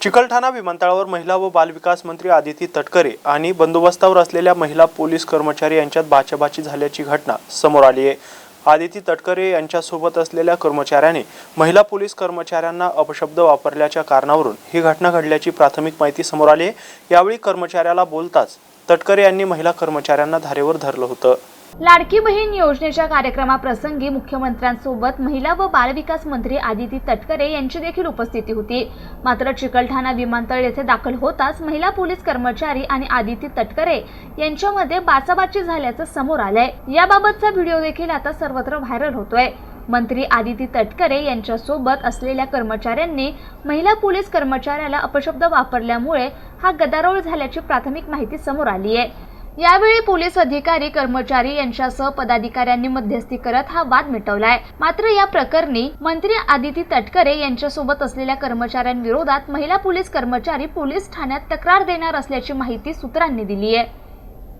चिकलठाणा विमानतळावर महिला व बालविकास मंत्री आदिती तटकरे आणि बंदोबस्तावर असलेल्या महिला पोलीस कर्मचारी यांच्यात बाचाबाची झाल्याची घटना समोर आली आहे. आदिती तटकरे यांच्यासोबत असलेल्या कर्मचाऱ्याने महिला पोलीस कर्मचाऱ्यांना अपशब्द वापरल्याच्या कारणावरून ही घटना घडल्याची प्राथमिक माहिती समोर आली आहे. यावेळी कर्मचाऱ्याला बोलताच तटकरे यांनी महिला कर्मचाऱ्यांना धारेवर धरलं होतं. लाडकी बहीण योजनेच्या कार्यक्रमाप्रसंगी मुख्यमंत्र्यांसोबत महिला व बालविकास मंत्री आदिती तटकरे यांची देखील उपस्थिती होती. मात्र चिकलठाणा विमानतळ येथे दाखल होताच महिला पोलीस कर्मचारी आणि आदिती तटकरे यांच्यामध्ये बाचाबाची झाल्याचं समोर आलंय. याबाबतचा व्हिडिओ देखील आता सर्वत्र व्हायरल होतोय. मंत्री आदिती तटकरे यांच्यासोबत असलेल्या कर्मचाऱ्यांनी महिला पोलीस कर्मचाऱ्याला अपशब्द वापरल्यामुळे हा गदारोळ झाल्याची प्राथमिक माहिती समोर आली आहे. यावेळी पोलीस अधिकारी कर्मचारी यांच्यासह पदाधिकाऱ्यांनी मध्यस्थी करत हा वाद मिटवलाय. मात्र या प्रकरणी मंत्री आदिती तटकरे यांच्यासोबत असलेल्या कर्मचाऱ्यांविरोधात महिला पोलीस कर्मचारी पोलीस ठाण्यात तक्रार देणार असल्याची माहिती सूत्रांनी दिली आहे.